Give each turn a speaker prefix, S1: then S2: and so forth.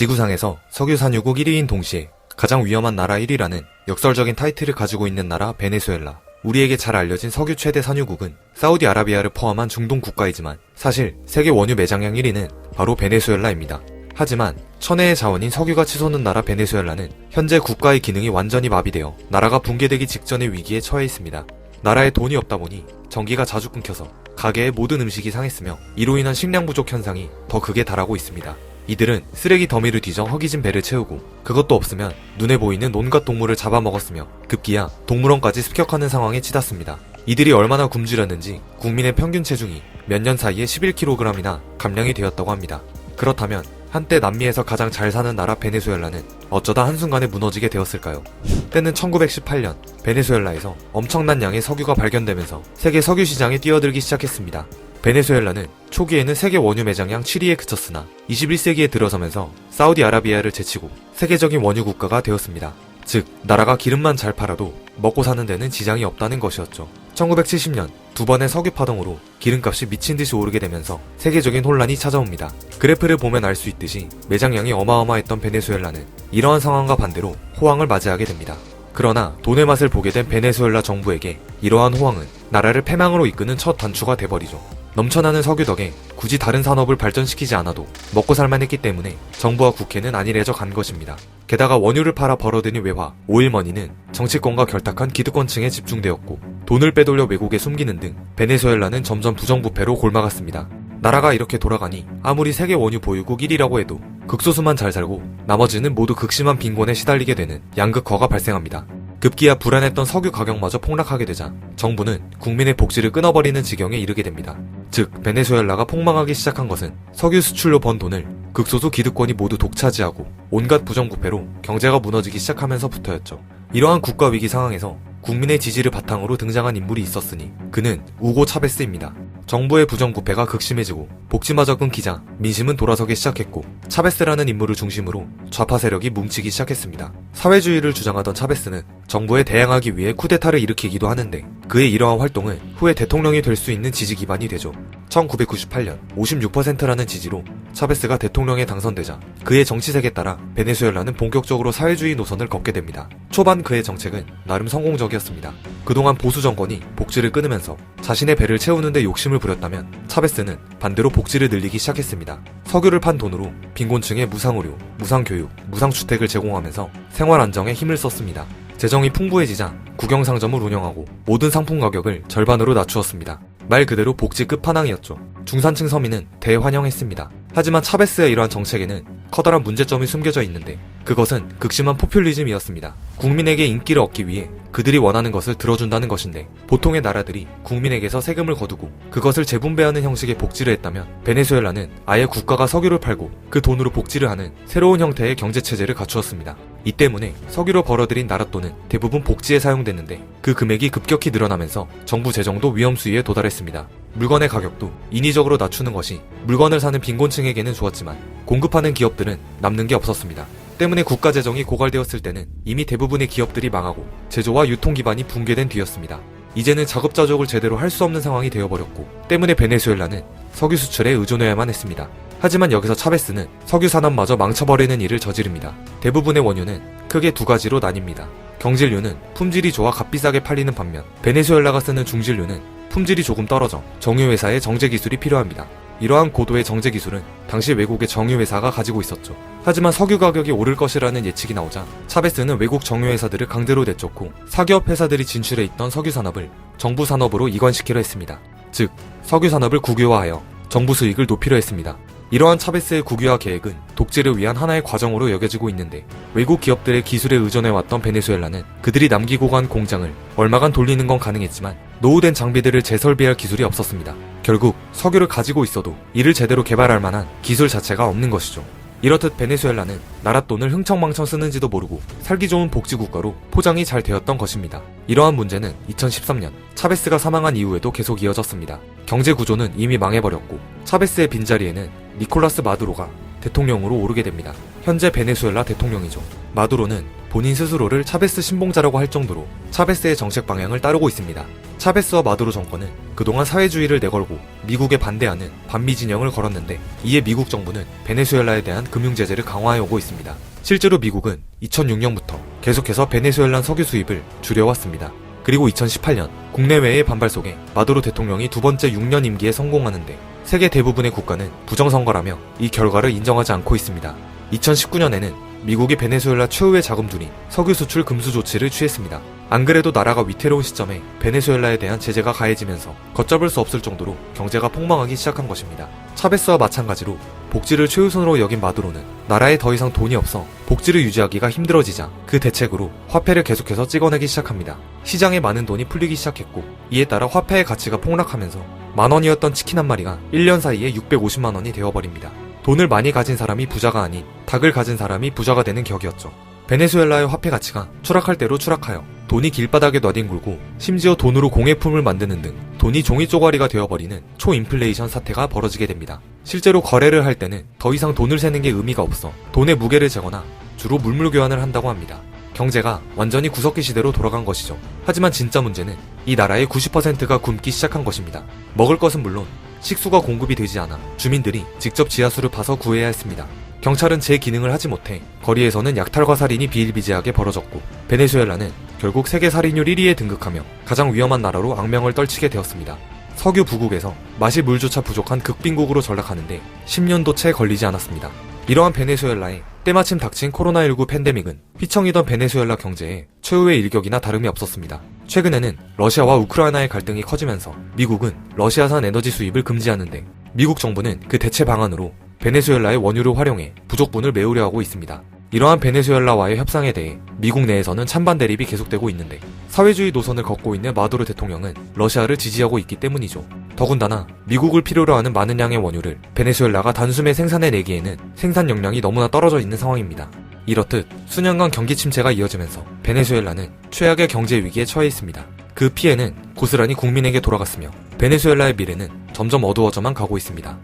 S1: 지구상에서 석유 산유국 1위인 동시에 가장 위험한 나라 1위라는 역설적인 타이틀을 가지고 있는 나라 베네수엘라. 우리에게 잘 알려진 석유 최대 산유국은 사우디아라비아를 포함한 중동 국가이지만 사실 세계 원유 매장량 1위는 바로 베네수엘라입니다. 하지만 천혜의 자원인 석유가 치솟는 나라 베네수엘라는 현재 국가의 기능이 완전히 마비되어 나라가 붕괴되기 직전의 위기에 처해 있습니다. 나라에 돈이 없다 보니 전기가 자주 끊겨서 가게의 모든 음식이 상했으며 이로 인한 식량 부족 현상이 더 극에 달하고 있습니다. 이들은 쓰레기 더미를 뒤져 허기진 배를 채우고 그것도 없으면 눈에 보이는 온갖 동물을 잡아먹었으며 급기야 동물원까지 습격하는 상황에 치닫습니다. 이들이 얼마나 굶주렸는지 국민의 평균 체중이 몇 년 사이에 11kg이나 감량이 되었다고 합니다. 그렇다면 한때 남미에서 가장 잘 사는 나라 베네수엘라는 어쩌다 한순간에 무너지게 되었을까요? 때는 1918년 베네수엘라에서 엄청난 양의 석유가 발견되면서 세계 석유 시장에 뛰어들기 시작했습니다. 베네수엘라는 초기에는 세계 원유 매장량 7위에 그쳤으나 21세기에 들어서면서 사우디아라비아를 제치고 세계적인 원유 국가가 되었습니다. 즉, 나라가 기름만 잘 팔아도 먹고 사는 데는 지장이 없다는 것이었죠. 1970년 두 번의 석유 파동으로 기름값이 미친 듯이 오르게 되면서 세계적인 혼란이 찾아옵니다. 그래프를 보면 알 수 있듯이 매장량이 어마어마했던 베네수엘라는 이러한 상황과 반대로 호황을 맞이하게 됩니다. 그러나 돈의 맛을 보게 된 베네수엘라 정부에게 이러한 호황은 나라를 패망으로 이끄는 첫 단추가 돼버리죠. 넘쳐나는 석유 덕에 굳이 다른 산업을 발전시키지 않아도 먹고 살만 했기 때문에 정부와 국회는 안일해져 간 것입니다. 게다가 원유를 팔아 벌어들인 외화, 오일머니는 정치권과 결탁한 기득권층에 집중되었고 돈을 빼돌려 외국에 숨기는 등 베네수엘라는 점점 부정부패로 골마갔습니다. 나라가 이렇게 돌아가니 아무리 세계 원유 보유국 1위라고 해도 극소수만 잘 살고 나머지는 모두 극심한 빈곤에 시달리게 되는 양극화가 발생합니다. 급기야 불안했던 석유 가격마저 폭락하게 되자 정부는 국민의 복지를 끊어버리는 지경에 이르게 됩니다. 즉 베네수엘라가 폭망하기 시작한 것은 석유 수출로 번 돈을 극소수 기득권이 모두 독차지하고 온갖 부정부패로 경제가 무너지기 시작하면서부터였죠. 이러한 국가 위기 상황에서 국민의 지지를 바탕으로 등장한 인물이 있었으니 그는 우고 차베스입니다. 정부의 부정부패가 극심해지고 복지마저 끊기자 민심은 돌아서기 시작했고 차베스라는 인물을 중심으로 좌파 세력이 뭉치기 시작했습니다. 사회주의를 주장하던 차베스는 정부에 대항하기 위해 쿠데타를 일으키기도 하는데 그의 이러한 활동은 후에 대통령이 될 수 있는 지지 기반이 되죠. 1998년 56%라는 지지로 차베스가 대통령에 당선되자 그의 정치색에 따라 베네수엘라는 본격적으로 사회주의 노선을 걷게 됩니다. 초반 그의 정책은 나름 성공적이었습니다. 그동안 보수 정권이 복지를 끊으면서 자신의 배를 채우는데 욕심을 부렸다면 차베스는 반대로 복지를 늘리기 시작했습니다. 석유를 판 돈으로 빈곤층에 무상의료, 무상교육, 무상주택을 제공하면서 생활 안정에 힘을 썼습니다. 재정이 풍부해지자 국영상점을 운영하고 모든 상품 가격을 절반으로 낮추었습니다. 말 그대로 복지 끝판왕이었죠. 중산층 서민은 대환영했습니다. 하지만 차베스의 이러한 정책에는 커다란 문제점이 숨겨져 있는데 그것은 극심한 포퓰리즘이었습니다. 국민에게 인기를 얻기 위해 그들이 원하는 것을 들어준다는 것인데 보통의 나라들이 국민에게서 세금을 거두고 그것을 재분배하는 형식의 복지를 했다면 베네수엘라는 아예 국가가 석유를 팔고 그 돈으로 복지를 하는 새로운 형태의 경제 체제를 갖추었습니다. 이 때문에 석유로 벌어들인 나랏돈은 대부분 복지에 사용됐는데 그 금액이 급격히 늘어나면서 정부 재정도 위험 수위에 도달했습니다. 물건의 가격도 인위적으로 낮추는 것이 물건을 사는 빈곤층에게는 좋았지만 공급하는 기업들은 남는 게 없었습니다. 때문에 국가 재정이 고갈되었을 때는 이미 대부분의 기업들이 망하고 제조와 유통 기반이 붕괴된 뒤였습니다. 이제는 자급자족을 제대로 할 수 없는 상황이 되어버렸고 때문에 베네수엘라는 석유 수출에 의존해야만 했습니다. 하지만 여기서 차베스는 석유 산업마저 망쳐버리는 일을 저지릅니다. 대부분의 원유는 크게 두 가지로 나뉩니다. 경질류는 품질이 좋아 값비싸게 팔리는 반면 베네수엘라가 쓰는 중질류는 품질이 조금 떨어져 정유회사의 정제 기술이 필요합니다. 이러한 고도의 정제 기술은 당시 외국의 정유회사가 가지고 있었죠. 하지만 석유 가격이 오를 것이라는 예측이 나오자 차베스는 외국 정유회사들을 강제로 내쫓고 사기업 회사들이 진출해 있던 석유 산업을 정부 산업으로 이관시키려 했습니다. 즉, 석유 산업을 국유화하여 정부 수익을 높이려 했습니다. 이러한 차베스의 국유화 계획은 독재를 위한 하나의 과정으로 여겨지고 있는데 외국 기업들의 기술에 의존해왔던 베네수엘라는 그들이 남기고 간 공장을 얼마간 돌리는 건 가능했지만 노후된 장비들을 재설비할 기술이 없었습니다. 결국 석유를 가지고 있어도 이를 제대로 개발할 만한 기술 자체가 없는 것이죠. 이렇듯 베네수엘라는 나랏돈을 흥청망청 쓰는지도 모르고 살기 좋은 복지국가로 포장이 잘 되었던 것입니다. 이러한 문제는 2013년 차베스가 사망한 이후에도 계속 이어졌습니다. 경제 구조는 이미 망해버렸고 차베스의 빈자리에는 니콜라스 마두로가 대통령으로 오르게 됩니다. 현재 베네수엘라 대통령이죠. 마두로는 본인 스스로를 차베스 신봉자라고 할 정도로 차베스의 정책 방향을 따르고 있습니다. 차베스와 마두로 정권은 그동안 사회주의를 내걸고 미국에 반대하는 반미 진영을 걸었는데 이에 미국 정부는 베네수엘라에 대한 금융 제재를 강화해 오고 있습니다. 실제로 미국은 2006년부터 계속해서 베네수엘란 석유 수입을 줄여왔습니다. 그리고 2018년 국내외의 반발 속에 마두로 대통령이 두 번째 6년 임기에 성공하는데 세계 대부분의 국가는 부정선거라며 이 결과를 인정하지 않고 있습니다. 2019년에는 미국이 베네수엘라 최후의 자금줄인 석유 수출 금수 조치를 취했습니다. 안 그래도 나라가 위태로운 시점에 베네수엘라에 대한 제재가 가해지면서 걷잡을 수 없을 정도로 경제가 폭망하기 시작한 것입니다. 차베스와 마찬가지로 복지를 최우선으로 여긴 마두로는 나라에 더 이상 돈이 없어 복지를 유지하기가 힘들어지자 그 대책으로 화폐를 계속해서 찍어내기 시작합니다. 시장에 많은 돈이 풀리기 시작했고 이에 따라 화폐의 가치가 폭락하면서 만 원이었던 치킨 한 마리가 1년 사이에 650만 원이 되어버립니다. 돈을 많이 가진 사람이 부자가 아닌 닭을 가진 사람이 부자가 되는 격이었죠. 베네수엘라의 화폐 가치가 추락할 대로 추락하여 돈이 길바닥에 놔뒹굴고 심지어 돈으로 공예품을 만드는 등 돈이 종이 쪼가리가 되어버리는 초인플레이션 사태가 벌어지게 됩니다. 실제로 거래를 할 때는 더 이상 돈을 세는 게 의미가 없어 돈의 무게를 재거나 주로 물물 교환을 한다고 합니다. 경제가 완전히 구석기 시대로 돌아간 것이죠. 하지만 진짜 문제는 이 나라의 90%가 굶기 시작한 것입니다. 먹을 것은 물론 식수가 공급이 되지 않아 주민들이 직접 지하수를 파서 구해야 했습니다. 경찰은 제 기능을 하지 못해 거리에서는 약탈과 살인이 비일비재하게 벌어졌고 베네수엘라는 결국 세계 살인율 1위에 등극하며 가장 위험한 나라로 악명을 떨치게 되었습니다. 석유 부국에서 마실 물조차 부족한 극빈국으로 전락하는데 10년도 채 걸리지 않았습니다. 이러한 베네수엘라에 때마침 닥친 코로나19 팬데믹은 휘청이던 베네수엘라 경제에 최후의 일격이나 다름이 없었습니다. 최근에는 러시아와 우크라이나의 갈등이 커지면서 미국은 러시아산 에너지 수입을 금지하는데 미국 정부는 그 대체 방안으로 베네수엘라의 원유를 활용해 부족분을 메우려 하고 있습니다. 이러한 베네수엘라와의 협상에 대해 미국 내에서는 찬반 대립이 계속되고 있는데 사회주의 노선을 걷고 있는 마두로 대통령은 러시아를 지지하고 있기 때문이죠. 더군다나 미국을 필요로 하는 많은 양의 원유를 베네수엘라가 단숨에 생산해 내기에는 생산 역량이 너무나 떨어져 있는 상황입니다. 이렇듯 수년간 경기 침체가 이어지면서 베네수엘라는 최악의 경제 위기에 처해 있습니다. 그 피해는 고스란히 국민에게 돌아갔으며 베네수엘라의 미래는 점점 어두워져만 가고 있습니다.